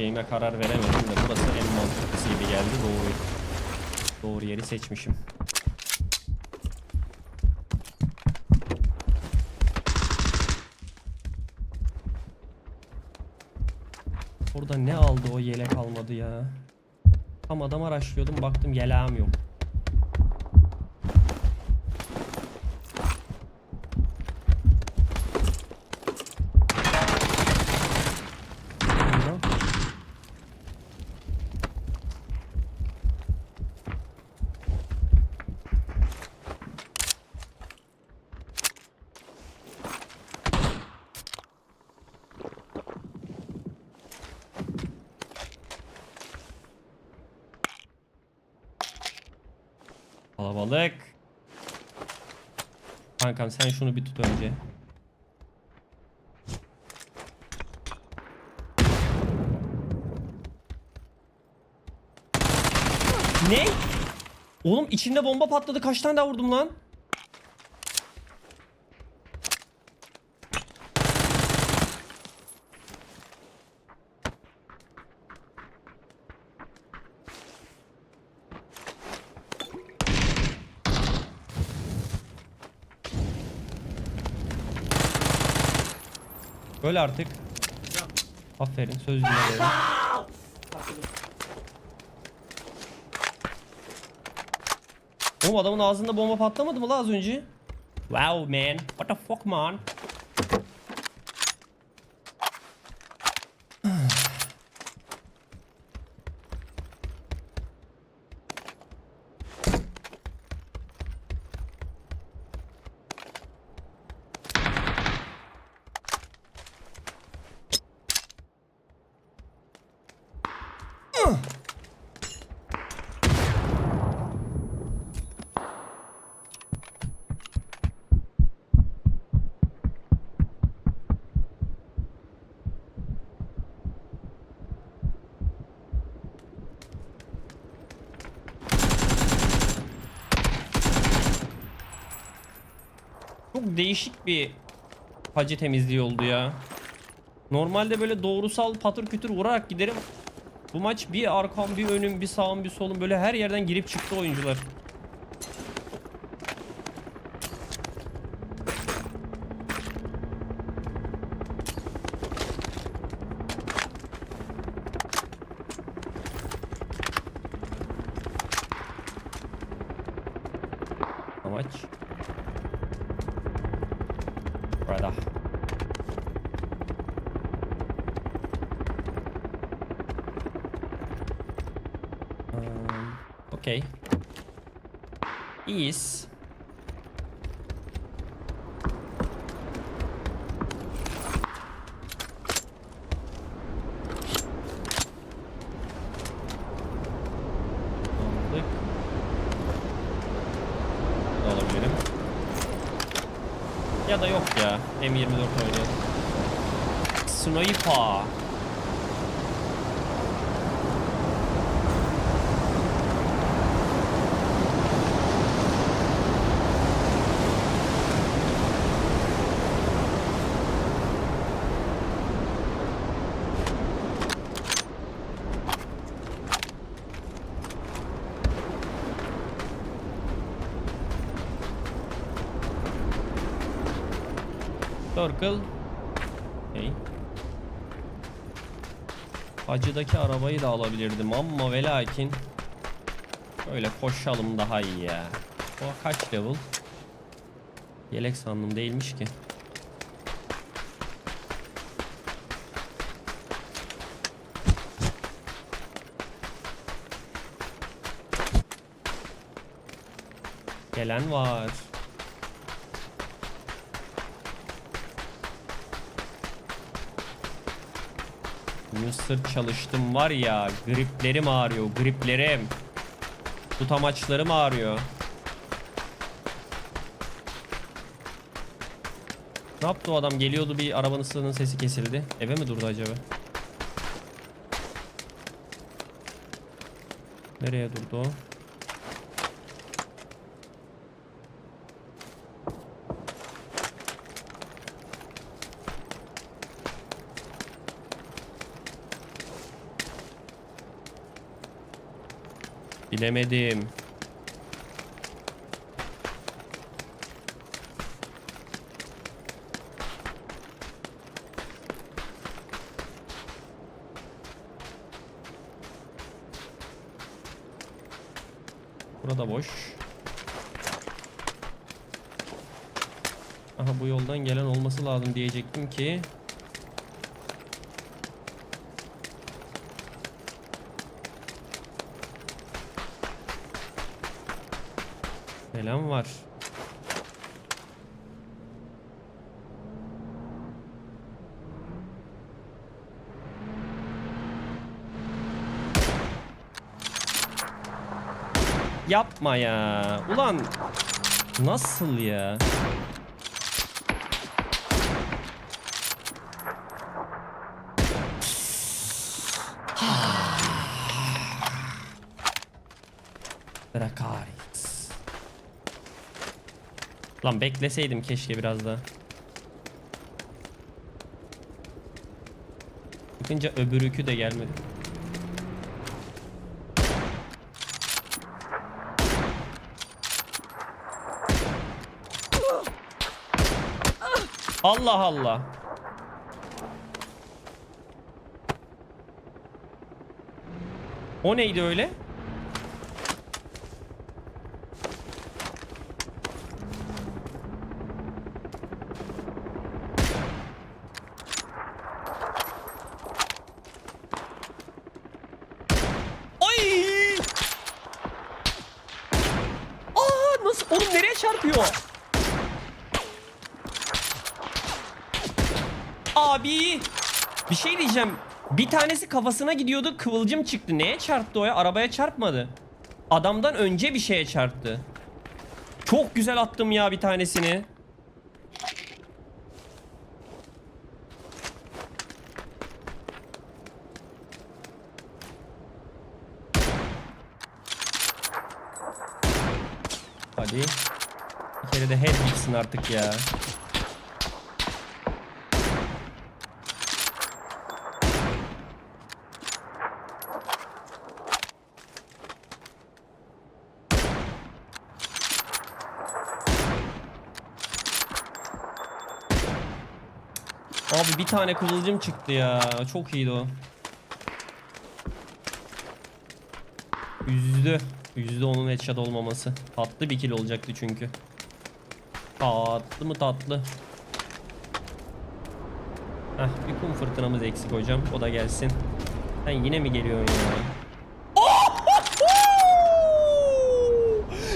seçeceğime karar veremedim de burası en mantıklısı gibi geldi. Doğru. Doğru yeri seçmişim. Orada ne aldı o yelek almadı ya. Tam adam araştırıyordum baktım yeleğim yok. Burada. Kalabalık. Kankam sen şunu bir tut önce. Ne? Oğlum içinde bomba patladı. Kaç tane daha vurdum lan? Öyle artık. Aferin söz dinle. Oğlum adamın ağzında bomba patlamadı mı la az önce? Wow man. What the fuck man? Çok değişik bir hacı temizliği oldu ya. Normalde böyle doğrusal patır kütür vurarak giderim. Bu maç bir arkam bir önüm bir sağım bir solum böyle her yerden girip çıktı oyuncular. Amaç. Burada. Um, okay. İyiyiz. Alabilirim? Ya da yok ya. M24 oynayalım. Sniper. Circle. Okay. Hacıdaki arabayı da alabilirdim ama ve lakin öyle koşalım daha iyi ya. O kaç level? Yelek sandım değilmiş ki. Gelen var. Mısır çalıştım var ya griplerim ağrıyor griplerim. Tutamaçlarım ağrıyor. Ne yaptı o adam? Geliyordu bir arabanın sesi kesildi. Eve mi durdu acaba? Nereye durdu o? Bilemedim. Burada boş. Aha bu yoldan gelen olması lazım diyecektim ki. Selam var. Yapma ya. Ulan nasıl ya? Lan bekleseydim keşke biraz daha. Bakınca öbürükü de gelmedi. Allah Allah. O neydi öyle? Ay! Aa nasıl? Oğlum nereye çarpıyor? Abi bir şey diyeceğim. Bir tanesi kafasına gidiyordu kıvılcım çıktı. Neye çarptı o ya? Arabaya çarpmadı. Adamdan önce bir şeye çarptı. Çok güzel attım ya bir tanesini. Hadi. Bir kere de head gitsin artık ya. Abi bir tane kıvılcım çıktı ya. Çok iyiydi o. Yüzde. Yüzde onun headshot olmaması. Tatlı bir kill olacaktı çünkü. Tatlı mı tatlı. Heh bir kum fırtınamız eksik hocam. O da gelsin. Sen yine mi geliyorsun ya?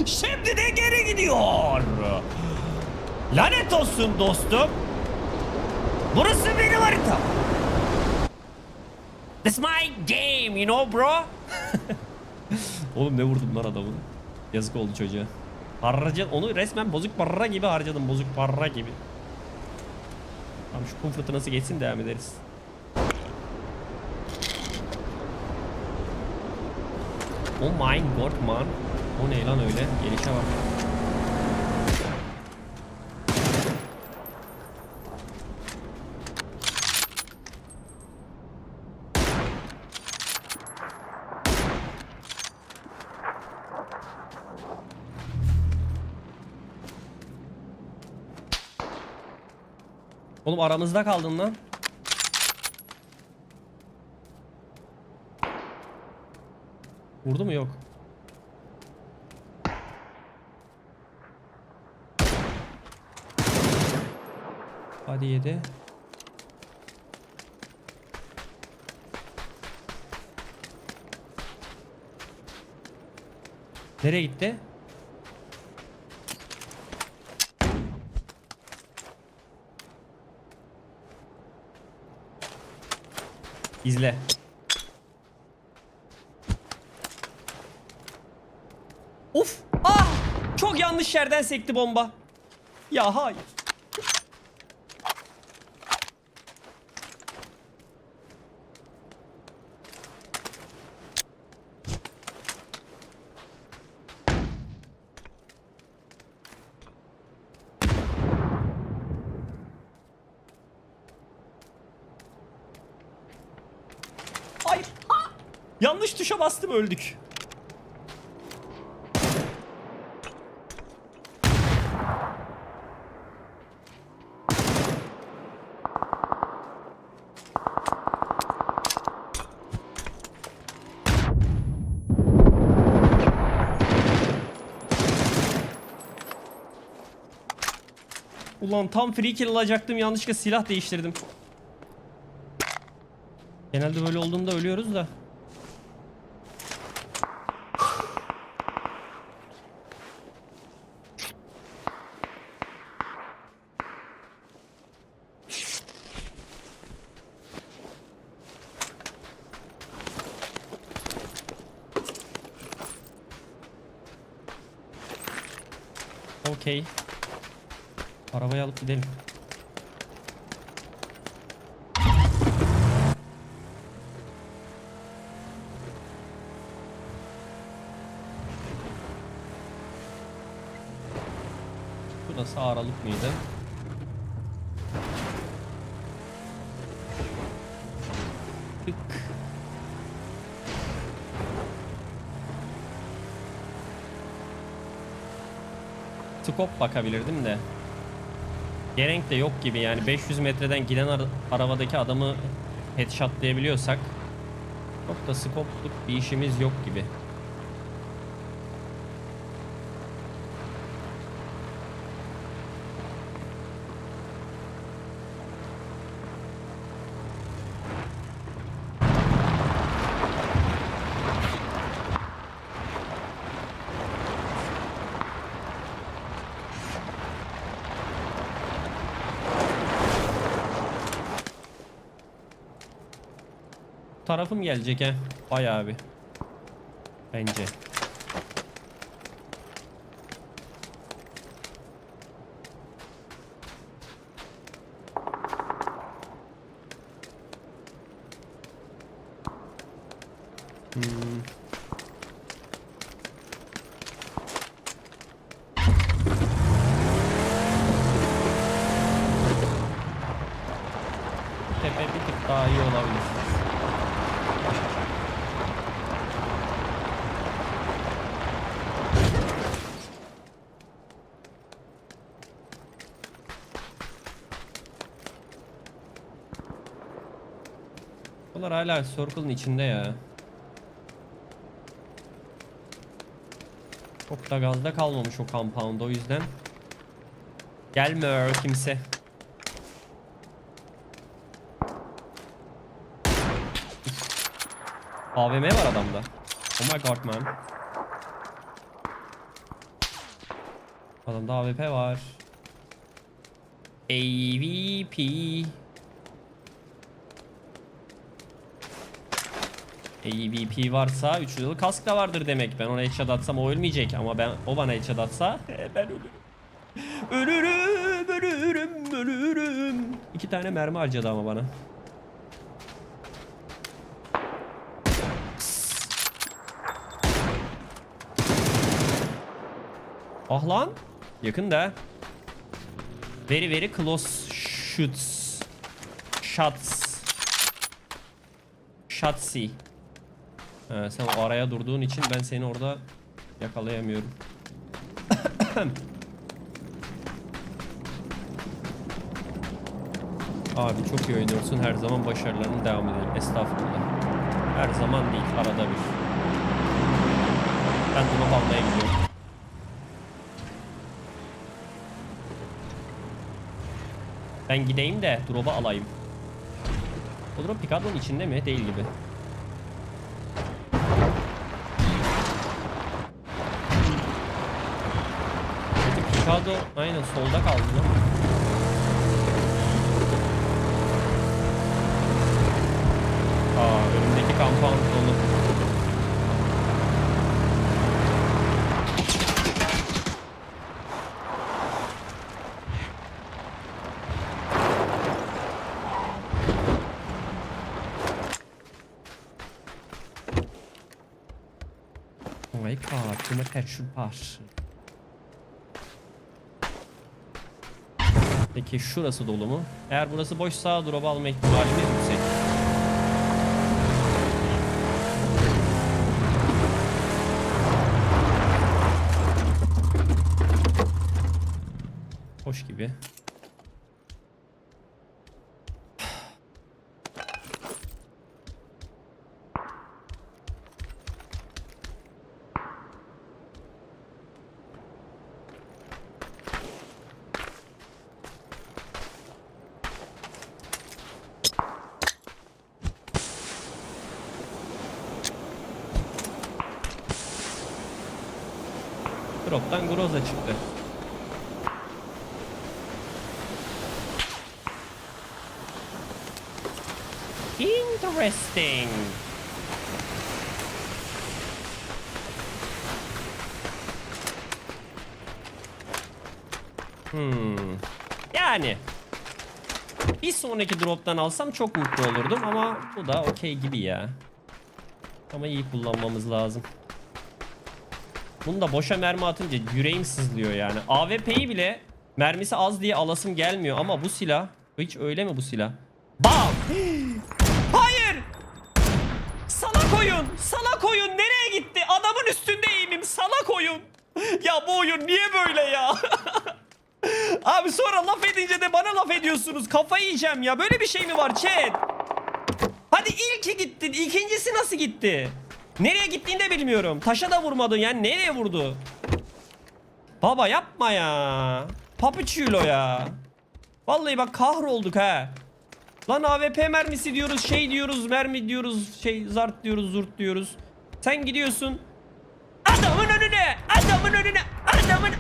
Şimdi de geri gidiyor. Lanet olsun dostum. Burası benim harita. This my game, you know bro. Oğlum ne vurdum lan adamı. Yazık oldu çocuğa. Harca onu resmen bozuk para gibi harcadım. Bozuk para gibi. Tamam şu kum fırtınası geçsin devam ederiz. Oh my god man. O ne lan öyle? Gelişe bak. Oğlum aramızda kaldın lan. Vurdu mu yok? Hadi yedi. Nereye gitti? İzle. Of! Ah! Çok yanlış yerden sekti bomba. Ya hayır. Yanlış tuşa bastım öldük. Ulan tam free kill alacaktım yanlışlıkla silah değiştirdim. Genelde böyle olduğunda ölüyoruz da. Okey. Arabayı alıp gidelim. Burası aralık mıydı? Skop bakabilirdim de. Gerek de yok gibi yani 500 metreden giden ara- arabadaki adamı headshotlayabiliyorsak çok da skopluk bir işimiz yok gibi. Tarafım gelecek he. Bayağı bir. Bence. Hmm. Tepe bir tık daha iyi olabilir. Bunlar hala circle'ın içinde ya. Çok da gazda kalmamış o compound o yüzden. Gelmiyor kimse. AVM var adamda. Oh my god man. Adamda AWP var. AVP. AVP varsa 3 yıllık kask da vardır demek. Ben ona headshot atsam o ölmeyecek ama ben o bana headshot atsa ben ölürüm. Ölürüm, ölürüm, ölürüm. İki tane mermi harcadı ama bana. Ah lan. Yakın da. Very very close shoots. Shots. Shotsy. Ha, sen araya durduğun için ben seni orada yakalayamıyorum. Abi çok iyi oynuyorsun. Her zaman başarılarını devam edelim. Estağfurullah. Her zaman değil. Arada bir. Ben bunu almaya gidiyorum. Ben gideyim de drop'u alayım. O drop Picado'nun içinde mi? Değil gibi. Peki Picado aynen solda kaldı lan. Aa önümdeki compound dolu. Oh my god, too much action var. Peki şurası dolu mu? Eğer burası boşsa drop alma ihtimalimiz yüksek. Hoş gibi. Drop'tan Groza çıktı. Interesting. Hmm. Yani bir sonraki drop'tan alsam çok mutlu olurdum ama bu da okey gibi ya. Ama iyi kullanmamız lazım. Bunu da boşa mermi atınca yüreğim sızlıyor yani. AWP'yi bile mermisi az diye alasım gelmiyor ama bu silah hiç öyle mi bu silah? Bam! Hayır! Salak oyun! Salak oyun nereye gitti? Adamın üstünde eğimim salak oyun. Ya bu oyun niye böyle ya? Abi sonra laf edince de bana laf ediyorsunuz. Kafayı yiyeceğim ya. Böyle bir şey mi var chat? Hadi ilki gittin. ikincisi nasıl gitti? Nereye gittiğini de bilmiyorum. Taşa da vurmadın yani. Nereye vurdu? Baba yapma ya. Papuçulo ya. Vallahi bak kahrolduk ha. Lan AWP mermisi diyoruz, şey diyoruz, mermi diyoruz, şey zart diyoruz, zurt diyoruz. Sen gidiyorsun. Adamın önüne, adamın önüne, adamın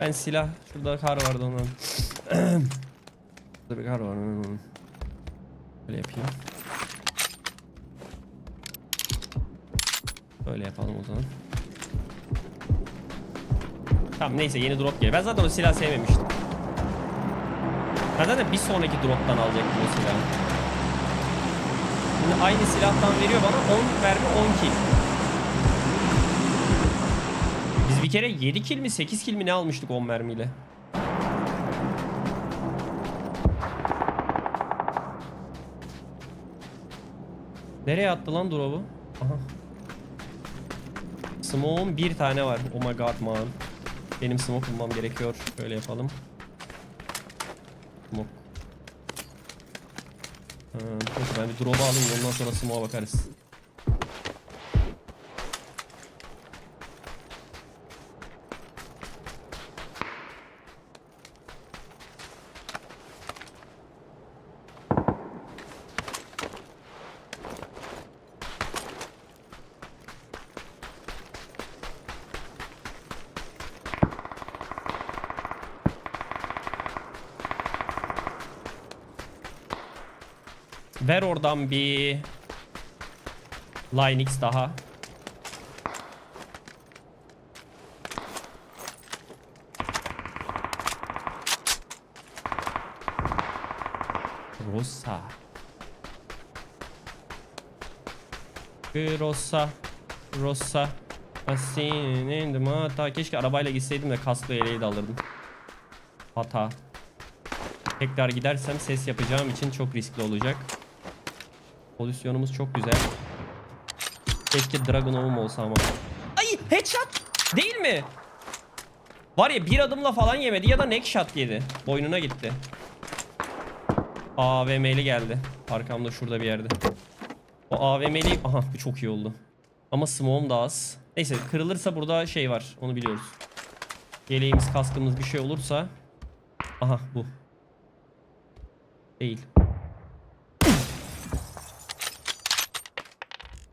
Ben silah şurada kar vardı onun. Şurada bir kar var. Böyle yapayım. Böyle yapalım o zaman. Tamam neyse yeni drop geliyor. Ben zaten o silah sevmemiştim. Ben zaten bir sonraki drop'tan alacaktım o silahı. Şimdi aynı silahtan veriyor bana 10 mermi 10 kill. Biz bir kere 7 kill mi 8 kill mi ne almıştık 10 mermiyle. Nereye attı lan drop'u? Aha. Smoke'un bir tane var. Oh my god man. Benim smoke bulmam gerekiyor. Böyle yapalım. Smoke. Ha, neyse ben bir drop'u alayım ondan sonra smoke'a bakarız. Ver oradan bir Linux daha. Rosa. Rosa. Rosa. Asin mata. Keşke arabayla gitseydim de kasklı eleği de alırdım. Hata. Tekrar gidersem ses yapacağım için çok riskli olacak. Pozisyonumuz çok güzel. Keşke Dragunov'um olsa ama. Ay headshot değil mi? Var ya bir adımla falan yemedi ya da neck shot yedi. Boynuna gitti. AVM'li geldi. Arkamda şurada bir yerde. O AVM'li... Aha bu çok iyi oldu. Ama smoke'um da az. Neyse kırılırsa burada şey var. Onu biliyoruz. Yeleğimiz kaskımız bir şey olursa. Aha bu. Değil.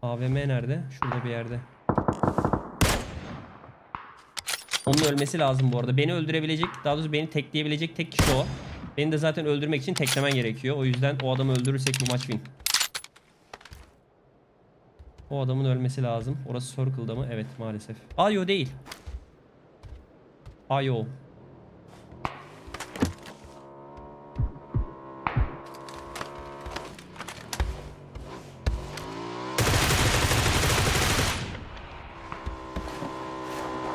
AVM nerede? Şurada bir yerde. Onun ölmesi lazım bu arada. Beni öldürebilecek, daha doğrusu beni tekleyebilecek tek kişi o. Beni de zaten öldürmek için teklemen gerekiyor. O yüzden o adamı öldürürsek bu maç win. O adamın ölmesi lazım. Orası circle'da mı? Evet maalesef. Ayo değil. Ayo.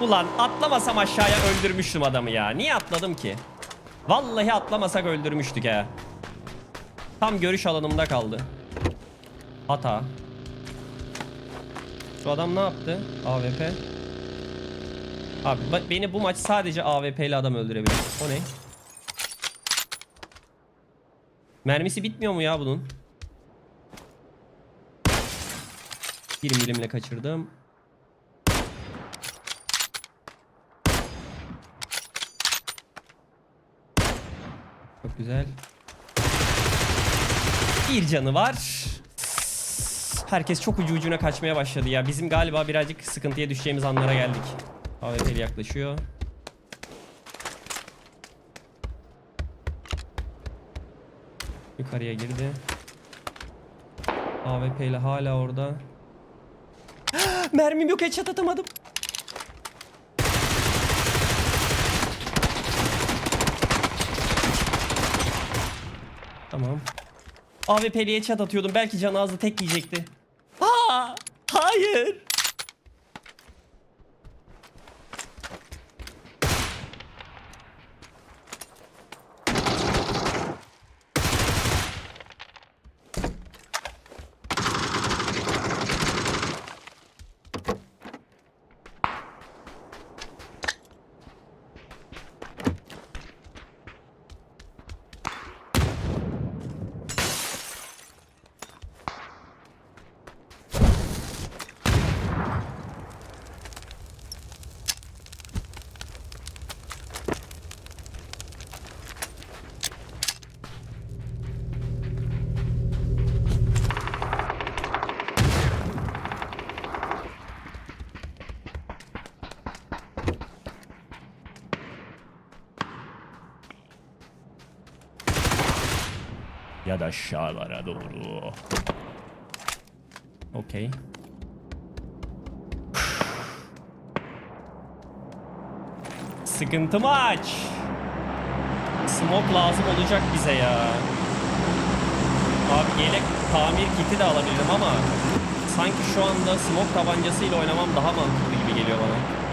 Ulan atlamasam aşağıya öldürmüştüm adamı ya. Niye atladım ki? Vallahi atlamasak öldürmüştük ha. Tam görüş alanımda kaldı. Hata. Şu adam ne yaptı? AWP. Abi beni bu maç sadece AWP ile adam öldürebilir. O ne? Mermisi bitmiyor mu ya bunun? Bir milimle kaçırdım. Güzel. Bir canı var. Herkes çok ucu ucuna kaçmaya başladı ya. Bizim galiba birazcık sıkıntıya düşeceğimiz anlara geldik. AWP'li yaklaşıyor. Yukarıya girdi. AWP ile hala orada. Mermim yok headshot atamadım. Tamam. AWP'liye chat atıyordum. Belki canı azdı tek yiyecekti. Aa, hayır. Da aşağılara doğru. Okey. Sıkıntı maç. Smoke lazım olacak bize ya. Abi yelek tamir kiti de alabilirim ama sanki şu anda smoke tabancasıyla oynamam daha mantıklı gibi geliyor bana.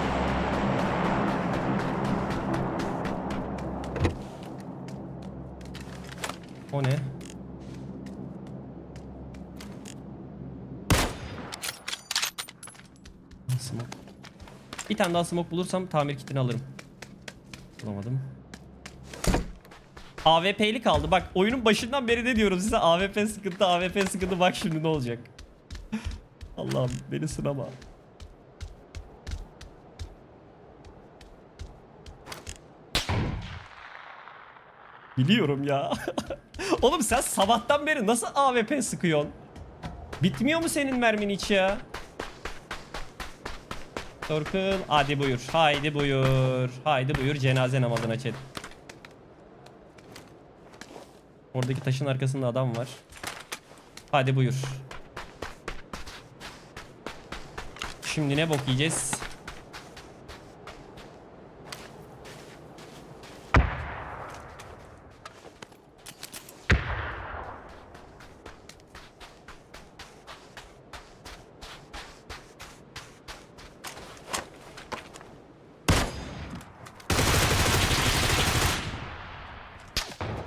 O ne? Smoke. Bir tane daha smoke bulursam tamir kitini alırım. Bulamadım. AWP'li kaldı. Bak oyunun başından beri ne diyorum size AWP sıkıntı AWP sıkıntı bak şimdi ne olacak. Allah'ım beni sınama. Biliyorum ya. Oğlum sen sabahtan beri nasıl AWP sıkıyorsun? Bitmiyor mu senin mermin hiç ya? Circle hadi buyur. Haydi buyur. Haydi buyur cenaze namazına chat. Oradaki taşın arkasında adam var. Hadi buyur. Şimdi ne bok yiyeceğiz?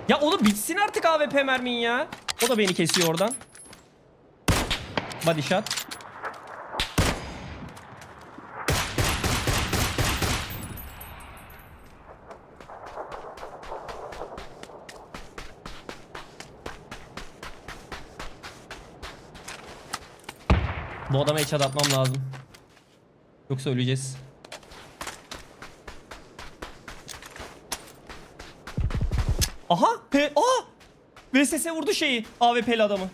Ya oğlum bitsin artık AWP mermin ya. O da beni kesiyor oradan. Body shot. Bu adama headshot atmam lazım. Yoksa öleceğiz. Aha! He, aa! VSS vurdu şeyi. AWP'li adamı.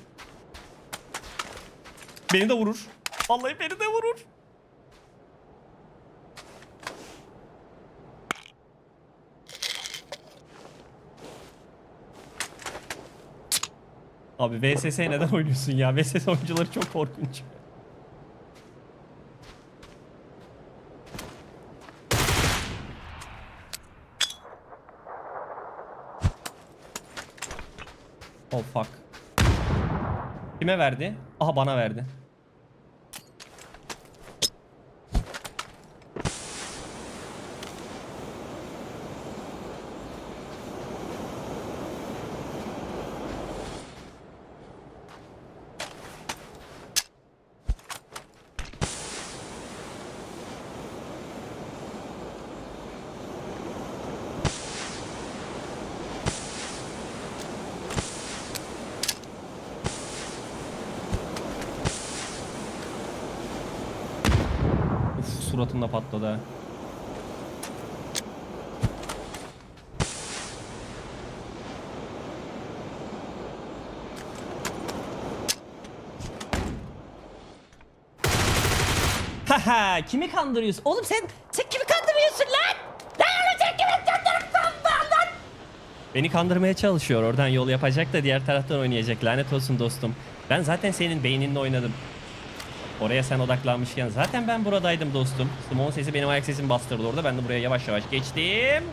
Beni de vurur. Vallahi beni de vurur. Abi VSS neden oynuyorsun ya? VSS oyuncuları çok korkunç. Fuck. Kime verdi? Aha bana verdi. suratında patladı. Haha kimi kandırıyorsun? Oğlum sen sen kimi kandırıyorsun lan? Lan oğlum sen kimi kandırıyorsun lan? Beni kandırmaya çalışıyor. Oradan yol yapacak da diğer taraftan oynayacak. Lanet olsun dostum. Ben zaten senin beyninle oynadım. Oraya sen odaklanmışken zaten ben buradaydım dostum. Simon sesi benim ayak sesimi bastırdı orada. Ben de buraya yavaş yavaş geçtim.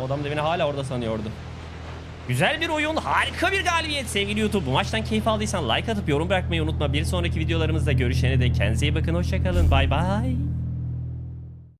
O adam da beni hala orada sanıyordu. Güzel bir oyun, harika bir galibiyet sevgili YouTube. Bu maçtan keyif aldıysan like atıp yorum bırakmayı unutma. Bir sonraki videolarımızda görüşene dek kendinize iyi bakın. Hoşçakalın. Bay bay.